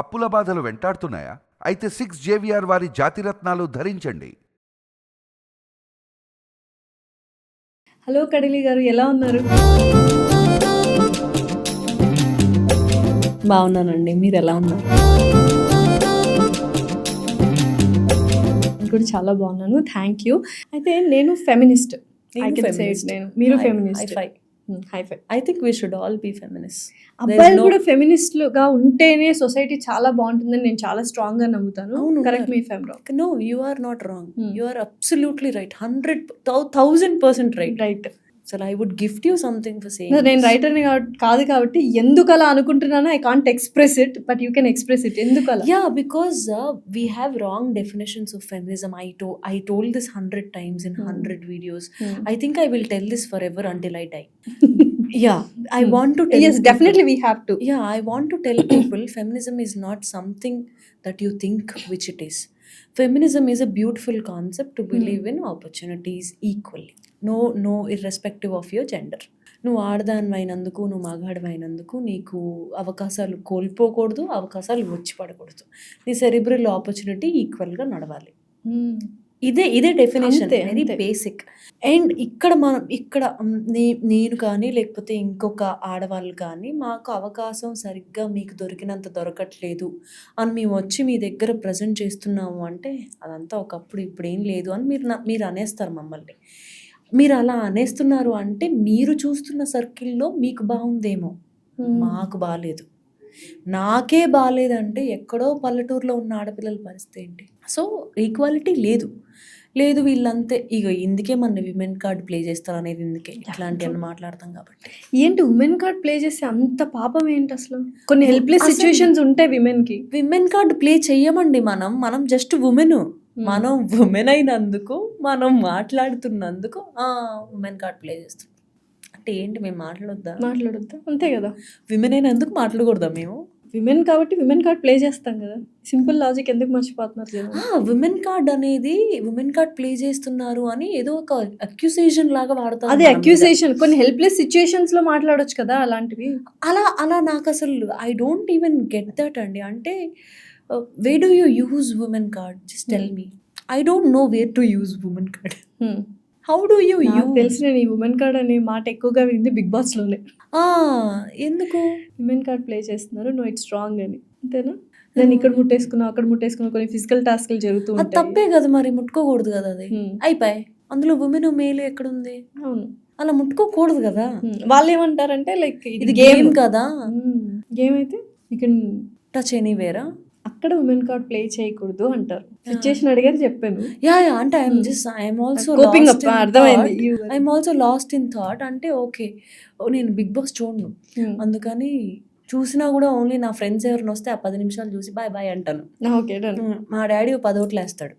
అప్పుల బాధలు వెంటాడుతున్నాయా? అయితే సిక్స్ జేవిఆర్ వారి జాతిరత్నాలు ధరించండి. హలో కడిలి గారు ఎలా ఉన్నారు? బాగున్నానండి. మీరు ఎలా ఉన్నారు? నేను కూడా చాలా బాగున్నాను. థ్యాంక్ యూ అయితే నేను ఫెమినిస్ట్ నేను I can say it. feminist. నేను మీరు feminist. Hi I think we should all be feminist అబ్బాయిలు కూడా ఫెమినిస్ట్లుగా ఉంటేనే సొసైటీ చాలా బాగుంటుందని నేను చాలా స్ట్రాంగ్గా నమ్ముతాను correct. Me fem no you are not wrong. You are absolutely right hundred thousand percent right right అసలు I would gift you something for same నేను రైటర్ని కాదు కాబట్టి ఎందుకు అలా అనుకుంటున్నానో I can't express it but you can express it ఎందుకు అలా Yeah, because uh, we have wrong definitions of feminism. I to- I told this hundred times in Hmm. hundred videos. Hmm. I think I will tell this forever until I die. yeah, I want to tell. yes people- definitely we have to Yeah, I want to tell people feminism is not something that you think feminism is a beautiful concept to believe in opportunities equally no no irrespective of your gender నువ్వు ఆడదానివైనందుకు నువ్వు మగాడమైనందుకు నీకు అవకాశాలు కోల్పోకూడదు అవకాశాలు వచ్చి పడకూడదు నీ cerebral opportunity ఈక్వల్గా నడవాలి. Hmm. ఇదే ఇదే డెఫినేషన్ వెరీ. బేసిక్ అండ్ ఇక్కడ మనం ఇక్కడ నేను కానీ లేకపోతే ఇంకొక ఆడవాళ్ళు కానీ మాకు అవకాశం సరిగ్గా మీకు దొరికినంత దొరకట్లేదు అని మేము వచ్చి మీ దగ్గర ప్రజెంట్ చేస్తున్నాము అంటే అదంతా ఒకప్పుడు ఇప్పుడు ఏం లేదు అని మీరు మీరు అనేస్తారు మమ్మల్ని మీరు అలా అనేస్తున్నారు అంటే మీరు చూస్తున్న సర్కిల్లో మీకు బాగుందేమో. మాకు బాగాలేదు నాకే బాగాలేదంటే ఎక్కడో పల్లెటూరులో ఉన్న ఆడపిల్లల పరిస్థితి ఏంటి? సో ఈక్వాలిటీ లేదు. లేదు వీళ్ళంతే. ఇక ఇందుకే మన విమెన్ కార్డ్ ప్లే చేస్తారు అనేది ఇందుకే. ఇట్లాంటివన్నీ మాట్లాడతాం కాబట్టి. ఏంటి ఉమెన్ కార్డ్ ప్లే చేసే అంత పాపం ఏంటి అసలు? కొన్ని హెల్ప్లెస్ సిచ్యువేషన్స్ ఉంటాయి విమెన్కి విమెన్ కార్డ్ ప్లే చెయ్యమండి మనం. మనం జస్ట్ ఉమెన్ మనం ఉమెన్ అయినందుకు మనం మాట్లాడుతున్నందుకు ఉమెన్ కార్డ్ ప్లే చేస్తాం అంటే ఏంటి? మేము మాట్లాడొద్దా? మాట్లాడొద్దా? అంతే కదా. విమెన్ అయినందుకు మాట్లాడకూడదా మేము? విమెన్ కాబట్టి విమెన్ కార్డ్ ప్లే చేస్తాం కదా. సింపుల్ లాజిక్ ఎందుకు మర్చిపోతున్నారు విమెన్ కార్డ్ అనేది విమెన్ కార్డ్ ప్లే చేస్తున్నారు అని ఏదో ఒక అక్యూసేషన్ లాగా వాడతారు అదే. అక్యూసేషన్ కొన్ని హెల్ప్లెస్ సిచ్యువేషన్స్లో మాట్లాడొచ్చు కదా అలాంటివి. అలా అలా నాకు అసలు I don't even get that అండి. అంటే way do you use women card just tell me I don't know where to use women card. How do you you తెలిసి నేను ఈ ఉమెన్ కార్డ్ అనే మాట ఎక్కువగా వింది బిగ్ బాస్లోనే. ఎందుకు? విమెన్ కార్డ్ ప్లే చేస్తున్నారు. నో ఇట్స్ స్ట్రాంగ్ అని. అంతేనా? నేను ఇక్కడ ముట్టేసుకున్నా అక్కడ ముట్టేసుకున్నా కొన్ని ఫిజికల్ టాస్క్లు జరుగుతూ ఉంటాయి. తప్పే కదా మరి ముట్టుకోకూడదు కదా అది. అయిపోయి అందులో ఉమెన్ మేలు ఎక్కడుంది? అవును. అలా ముట్టుకోకూడదు కదా. వాళ్ళు ఏమంటారంటే లైక్ ఇది గేమ్ కదా. గేమ్ అయితే ఇక టచ్ ఎనీవేరా అక్కడ ఉమెన్ కార్డ్ ప్లే చేయకూడదు అంటారు. సిచ్యుయేషన్ అడిగారు చెప్పాను. యా యా అంటే I'm. Just I'm also Coping up, అర్థమైంది. I'm also lost in thought అంటే ఓకే నేను బిగ్ బాస్ చూడను. Hmm. అందుకని చూసినా కూడా ఓన్లీ నా ఫ్రెండ్స్ ఎవరిని వస్తే ఆ పది నిమిషాలు చూసి బాయ్ బాయ్ అంటాను. ఓకే Hmm, మా డాడీ ఓ పది ఓట్లు వేస్తాడు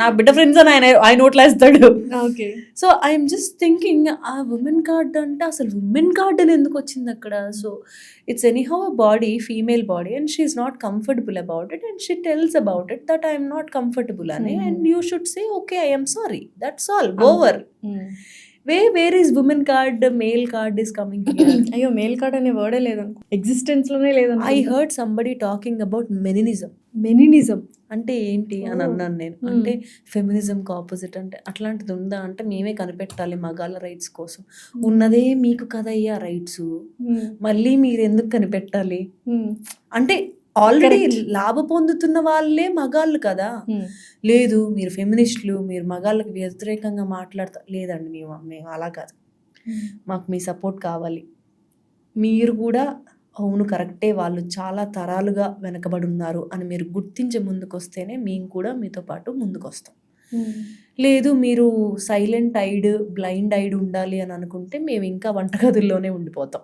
నా బిడ్డ ఫ్రెండ్స్ అని ఆయన ఆయన ఓట్లు వేస్తాడు okay so I'm just thinking ఆ ఉమెన్ కార్డ్ అంటే అసలు ఉమెన్ కార్డ్ అని ఎందుకు వచ్చింది అక్కడ? So it's any how body female body and she is not comfortable about it and she tells about it that I'm not comfortable అని. And you should say okay I'm sorry that's all over. Way where is women card male card is coming అయ్యో male card అనే వర్డే లేదనుకో. ఎగ్జిస్టెన్స్లోనే లేదనుకో. I heard somebody talking about meninism meninism అంటే ఏంటి అని. అన్నాను నేను. Hmm. అంటే ఫెమినిజంకి ఆపోజిట్ అంటే అట్లాంటిది ఉందా అంటే మేమే కనిపెట్టాలి మగాళ్ళ రైట్స్ కోసం. ఉన్నదే మీకు కదయ్యా రైట్స్ మళ్ళీ మీరు ఎందుకు కనిపెట్టాలి? అంటే ఆల్రెడీ. లాభ పొందుతున్న వాళ్ళే మగాళ్ళు కదా. లేదు మీరు ఫెమినిస్టులు మీరు మగాళ్ళకి వ్యతిరేకంగా మాట్లాడతారు లేదండి మేము మేము అలా కాదు. మాకు మీ సపోర్ట్ కావాలి. మీరు కూడా అవును కరెక్టే వాళ్ళు చాలా తరాలుగా వెనకబడి ఉన్నారు అని మీరు గుర్తించే ముందుకు వస్తేనే మేము కూడా మీతో పాటు ముందుకు వస్తాం లేదు మీరు సైలెంట్ ఐడ్ బ్లైండ్ ఐడ్ ఉండాలి అని అనుకుంటే మేము ఇంకా వంటగదుల్లోనే ఉండిపోతాం.